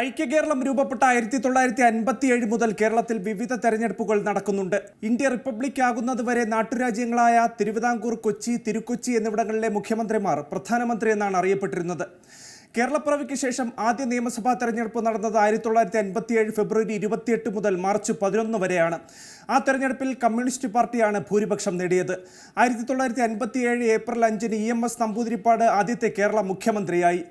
ഐക്യകേരളം രൂപപ്പെട്ട ആയിരത്തി തൊള്ളായിരത്തി അൻപത്തിയേഴ് മുതൽ കേരളത്തിൽ വിവിധ തെരഞ്ഞെടുപ്പുകൾ നടക്കുന്നുണ്ട്. ഇന്ത്യ റിപ്പബ്ലിക് ആകുന്നതുവരെ നാട്ടുരാജ്യങ്ങളായ തിരുവിതാംകൂർ കൊച്ചി തിരുക്കൊച്ചി എന്നിവിടങ്ങളിലെ മുഖ്യമന്ത്രിമാർ പ്രധാനമന്ത്രി എന്നാണ് അറിയപ്പെട്ടിരുന്നത്. കേരളപ്പിറവിക്ക് ശേഷം ആദ്യ നിയമസഭാ തെരഞ്ഞെടുപ്പ് നടന്നത് ആയിരത്തി തൊള്ളായിരത്തി അൻപത്തിയേഴ് ഫെബ്രുവരി ഇരുപത്തിയെട്ട് മുതൽ മാർച്ച് പതിനൊന്ന് വരെയാണ്. ആ തെരഞ്ഞെടുപ്പിൽ കമ്മ്യൂണിസ്റ്റ് പാർട്ടിയാണ് ഭൂരിപക്ഷം നേടിയത്. ആയിരത്തി തൊള്ളായിരത്തി അൻപത്തിയേഴ് ഏപ്രിൽ അഞ്ചിന് ഇ എം എസ് നമ്പൂതിരിപ്പാട് ആദ്യത്തെ കേരള മുഖ്യമന്ത്രിയായി.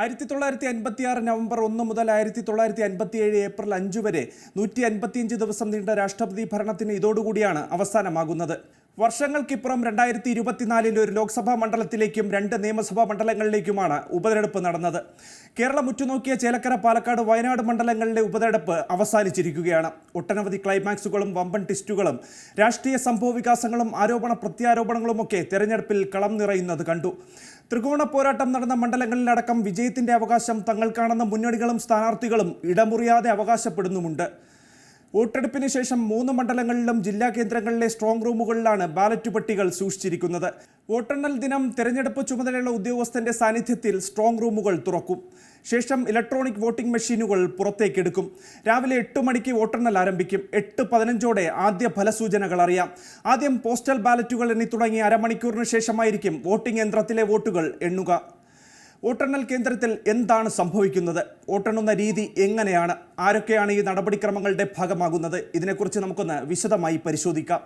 ആയിരത്തി തൊള്ളായിരത്തി അൻപത്തി ആറ് നവംബർ ഒന്ന് മുതൽ ആയിരത്തി തൊള്ളായിരത്തി അൻപത്തി ഏഴ് ഏപ്രിൽ അഞ്ച് വരെ നൂറ്റി അൻപത്തിയഞ്ച് ദിവസം നീണ്ട രാഷ്ട്രപതി ഭരണത്തിന് ഇതോടുകൂടിയാണ് അവസാനമാകുന്നത്. വർഷങ്ങൾക്കിപ്പുറം രണ്ടായിരത്തി ഇരുപത്തിനാലിൽ ഒരു ലോക്സഭാ മണ്ഡലത്തിലേക്കും രണ്ട് നിയമസഭാ മണ്ഡലങ്ങളിലേക്കുമാണ് ഉപതെരഞ്ഞെടുപ്പ് നടന്നത്. കേരളം ഉറ്റുനോക്കിയ ചേലക്കര പാലക്കാട് വയനാട് മണ്ഡലങ്ങളിലെ ഉപതെരഞ്ഞെടുപ്പ് അവസാനിച്ചിരിക്കുകയാണ്. ഒട്ടനവധി ക്ലൈമാക്സുകളും വമ്പൻ ടിസ്റ്റുകളും രാഷ്ട്രീയ സംഭവ വികാസങ്ങളും ആരോപണ പ്രത്യാരോപണങ്ങളുമൊക്കെ തെരഞ്ഞെടുപ്പിൽ കളം നിറയുന്നത് കണ്ടു. ത്രികോണ പോരാട്ടം നടന്ന മണ്ഡലങ്ങളിലടക്കം വിജയത്തിന്റെ അവകാശം തങ്ങൾക്കാണെന്ന മുന്നണികളും സ്ഥാനാർത്ഥികളും ഇടമുറിയാതെ അവകാശപ്പെടുന്നുമുണ്ട്. വോട്ടെടുപ്പിന് ശേഷം മൂന്ന് മണ്ഡലങ്ങളിലും ജില്ലാ കേന്ദ്രങ്ങളിലെ സ്ട്രോങ് റൂമുകളിലാണ് ബാലറ്റ് പെട്ടികൾ സൂക്ഷിച്ചിരിക്കുന്നത്. വോട്ടെണ്ണൽ ദിനം തെരഞ്ഞെടുപ്പ് ചുമതലയുള്ള ഉദ്യോഗസ്ഥന്റെ സാന്നിധ്യത്തിൽ സ്ട്രോങ് റൂമുകൾ തുറക്കും. ശേഷം ഇലക്ട്രോണിക് വോട്ടിംഗ് മെഷീനുകൾ പുറത്തേക്കെടുക്കും. രാവിലെ എട്ട് മണിക്ക് വോട്ടെണ്ണൽ ആരംഭിക്കും. എട്ട് പതിനഞ്ചോടെ ആദ്യ ഫലസൂചനകൾ അറിയാം. ആദ്യം പോസ്റ്റൽ ബാലറ്റുകൾ എണ്ണി തുടങ്ങി അരമണിക്കൂറിന് ശേഷമായിരിക്കും വോട്ടിംഗ് യന്ത്രത്തിലെ വോട്ടുകൾ എണ്ണുക. വോട്ടെണ്ണൽ കേന്ദ്രത്തിൽ എന്താണ് സംഭവിക്കുന്നത്? വോട്ടെണ്ണുന്ന രീതി എങ്ങനെയാണ്? ആരൊക്കെയാണ് ഈ നടപടിക്രമങ്ങളുടെ ഭാഗമാകുന്നത്? ഇതിനെക്കുറിച്ച് നമുക്കൊന്ന് വിശദമായി പരിശോധിക്കാം.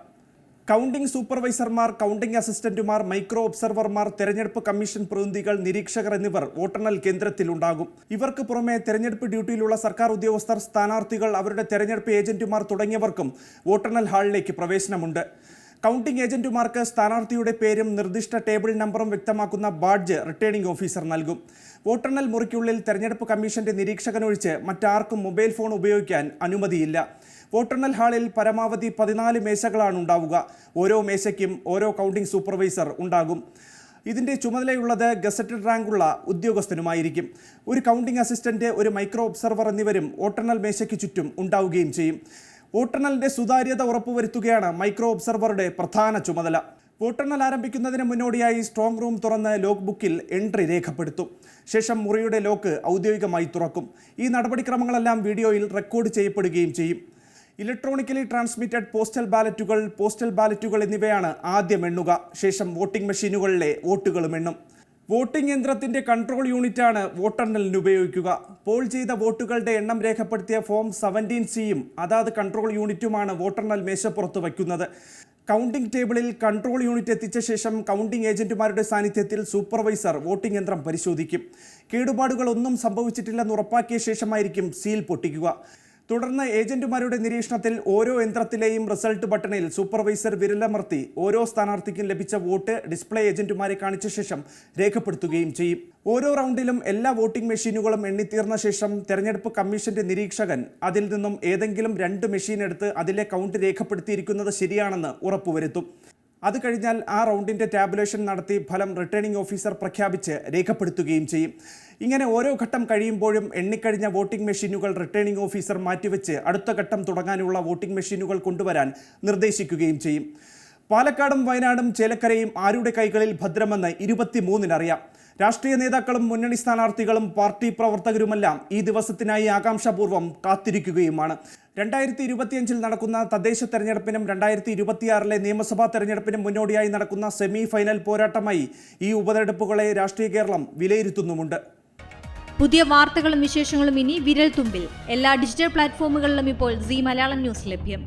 കൗണ്ടിംഗ് സൂപ്പർവൈസർമാർ കൗണ്ടിംഗ് അസിസ്റ്റന്റുമാർ മൈക്രോ ഒബ്സർവർമാർ തെരഞ്ഞെടുപ്പ് കമ്മീഷൻ പ്രതിനിധികൾ നിരീക്ഷകർ എന്നിവർ വോട്ടെണ്ണൽ കേന്ദ്രത്തിലുണ്ടാകും. ഇവർക്ക് പുറമെ തെരഞ്ഞെടുപ്പ് ഡ്യൂട്ടിയിലുള്ള സർക്കാർ ഉദ്യോഗസ്ഥർ സ്ഥാനാർത്ഥികൾ അവരുടെ തെരഞ്ഞെടുപ്പ് ഏജന്റുമാർ തുടങ്ങിയവർക്കും വോട്ടെണ്ണൽ ഹാളിലേക്ക് പ്രവേശനമുണ്ട്. കൗണ്ടിംഗ് ഏജന്റുമാർക്ക് സ്ഥാനാർത്ഥിയുടെ പേരും നിർദ്ദിഷ്ട ടേബിൾ നമ്പറും വ്യക്തമാക്കുന്ന ബാഡ്ജ് റിട്ടേണിംഗ് ഓഫീസർ നൽകും. വോട്ടെണ്ണൽ മുറിക്കുള്ളിൽ തെരഞ്ഞെടുപ്പ് കമ്മീഷന്റെ നിരീക്ഷകനൊഴിച്ച് മറ്റാർക്കും മൊബൈൽ ഫോൺ ഉപയോഗിക്കാൻ അനുമതിയില്ല. വോട്ടെണ്ണൽ ഹാളിൽ പരമാവധി പതിനാല് മേശകളാണ് ഉണ്ടാവുക. ഓരോ മേശയ്ക്കും ഓരോ കൗണ്ടിംഗ് സൂപ്പർവൈസർ ഉണ്ടാകും. ഇതിന്റെ ചുമതലയുള്ളത് ഗസറ്റഡ് റാങ്കുള്ള ഉദ്യോഗസ്ഥനുമായിരിക്കും. ഒരു കൗണ്ടിംഗ് അസിസ്റ്റന്റ് ഒരു മൈക്രോ ഒബ്സർവർ എന്നിവരും വോട്ടെണ്ണൽ മേശയ്ക്ക് ചുറ്റും ഉണ്ടാവുകയും ചെയ്യും. വോട്ടെണ്ണലിന്റെ സുതാര്യത ഉറപ്പുവരുത്തുകയാണ് മൈക്രോ ഒബ്സർവറുടെ പ്രധാന ചുമതല. വോട്ടെണ്ണൽ ആരംഭിക്കുന്നതിന് മുന്നോടിയായി സ്ട്രോങ് റൂം തുറന്ന് ലോക്ക് ബുക്കിൽ എൻട്രി രേഖപ്പെടുത്തും. ശേഷം മുറിയുടെ ലോക്ക് ഔദ്യോഗികമായി തുറക്കും. ഈ നടപടിക്രമങ്ങളെല്ലാം വീഡിയോയിൽ റെക്കോർഡ് ചെയ്യപ്പെടുകയും ചെയ്യും. ഇലക്ട്രോണിക്കലി ട്രാൻസ്മിറ്റഡ് പോസ്റ്റൽ ബാലറ്റുകൾ പോസ്റ്റൽ ബാലറ്റുകൾ എന്നിവയാണ് ആദ്യം എണ്ണുക. ശേഷം വോട്ടിംഗ് മെഷീനുകളിലെ വോട്ടുകളും എണ്ണും. വോട്ടിംഗ് യന്ത്രത്തിന്റെ കൺട്രോൾ യൂണിറ്റാണ് വോട്ടെണ്ണലിന് ഉപയോഗിക്കുക. പോൾ ചെയ്ത വോട്ടുകളുടെ എണ്ണം രേഖപ്പെടുത്തിയ ഫോം സെവന്റീൻ സിയും അതാത് കൺട്രോൾ യൂണിറ്റുമാണ് വോട്ടെണ്ണൽ മേശപ്പുറത്ത് വയ്ക്കുന്നത്. കൗണ്ടിംഗ് ടേബിളിൽ കൺട്രോൾ യൂണിറ്റ് എത്തിച്ച ശേഷം കൗണ്ടിംഗ് ഏജന്റുമാരുടെ സാന്നിധ്യത്തിൽ സൂപ്പർവൈസർ വോട്ടിംഗ് യന്ത്രം പരിശോധിക്കും. കേടുപാടുകളൊന്നും സംഭവിച്ചിട്ടില്ലെന്ന് ഉറപ്പാക്കിയ ശേഷമായിരിക്കും സീൽ പൊട്ടിക്കുക. തുടർന്ന് ഏജന്റുമാരുടെ നിരീക്ഷണത്തിൽ ഓരോ യന്ത്രത്തിലെയും റിസൾട്ട് ബട്ടണിൽ സൂപ്പർവൈസർ വിരലമർത്തി ഓരോ സ്ഥാനാർത്ഥിക്കും ലഭിച്ച വോട്ട് ഡിസ്പ്ലേ ഏജന്റുമാരെ കാണിച്ച ശേഷം രേഖപ്പെടുത്തുകയും ചെയ്യും. ഓരോ റൗണ്ടിലും എല്ലാ വോട്ടിംഗ് മെഷീനുകളും എണ്ണിത്തീർന്ന ശേഷം തെരഞ്ഞെടുപ്പ് കമ്മീഷന്റെ നിരീക്ഷകൻ അതിൽ നിന്നും ഏതെങ്കിലും രണ്ട് മെഷീൻ എടുത്ത് അതിലെ കൗണ്ട് രേഖപ്പെടുത്തിയിരിക്കുന്നത് ശരിയാണെന്ന് ഉറപ്പുവരുത്തും. അത് കഴിഞ്ഞാൽ ആ റൗണ്ടിന്റെ ടാബുലേഷൻ നടത്തി ഫലം റിട്ടേണിംഗ് ഓഫീസർ പ്രഖ്യാപിച്ച് രേഖപ്പെടുത്തുകയും ചെയ്യും. ഇങ്ങനെ ഓരോ ഘട്ടം കഴിയുമ്പോഴും എണ്ണിക്കഴിഞ്ഞ വോട്ടിംഗ് മെഷീനുകൾ റിട്ടേണിംഗ് ഓഫീസർ മാറ്റിവെച്ച് അടുത്ത ഘട്ടം തുടങ്ങാനുള്ള വോട്ടിംഗ് മെഷീനുകൾ കൊണ്ടുവരാൻ നിർദ്ദേശിക്കുകയും ചെയ്യും. പാലക്കാടും വയനാടും ചേലക്കരയും ആരുടെ കൈകളിൽ ഭദ്രമെന്ന് ഇരുപത്തിമൂന്നിനറിയാം രാഷ്ട്രീയ നേതാക്കളും മുന്നണി സ്ഥാനാർത്ഥികളും പാർട്ടി പ്രവർത്തകരുമെല്ലാം ഈ ദിവസത്തിനായി ആകാംക്ഷാപൂർവം കാത്തിരിക്കുകയുമാണ്. രണ്ടായിരത്തി ഇരുപത്തിയഞ്ചിൽ നടക്കുന്ന തദ്ദേശ തെരഞ്ഞെടുപ്പിനും രണ്ടായിരത്തി ഇരുപത്തിയാറിലെ നിയമസഭാ തെരഞ്ഞെടുപ്പിനും മുന്നോടിയായി നടക്കുന്ന സെമി ഫൈനൽ പോരാട്ടമായി ഈ ഉപതെരഞ്ഞെടുപ്പുകളെ രാഷ്ട്രീയ കേരളം വിലയിരുത്തുന്നുമുണ്ട്. പുതിയ വാർത്തകളും വിശേഷങ്ങളും ഇനി വിരൽ തുമ്പിൽ എല്ലാ ഡിജിറ്റൽ പ്ലാറ്റ്ഫോമുകളിലും ഇപ്പോൾ സി മലയാളം ന്യൂസ് ലഭ്യം.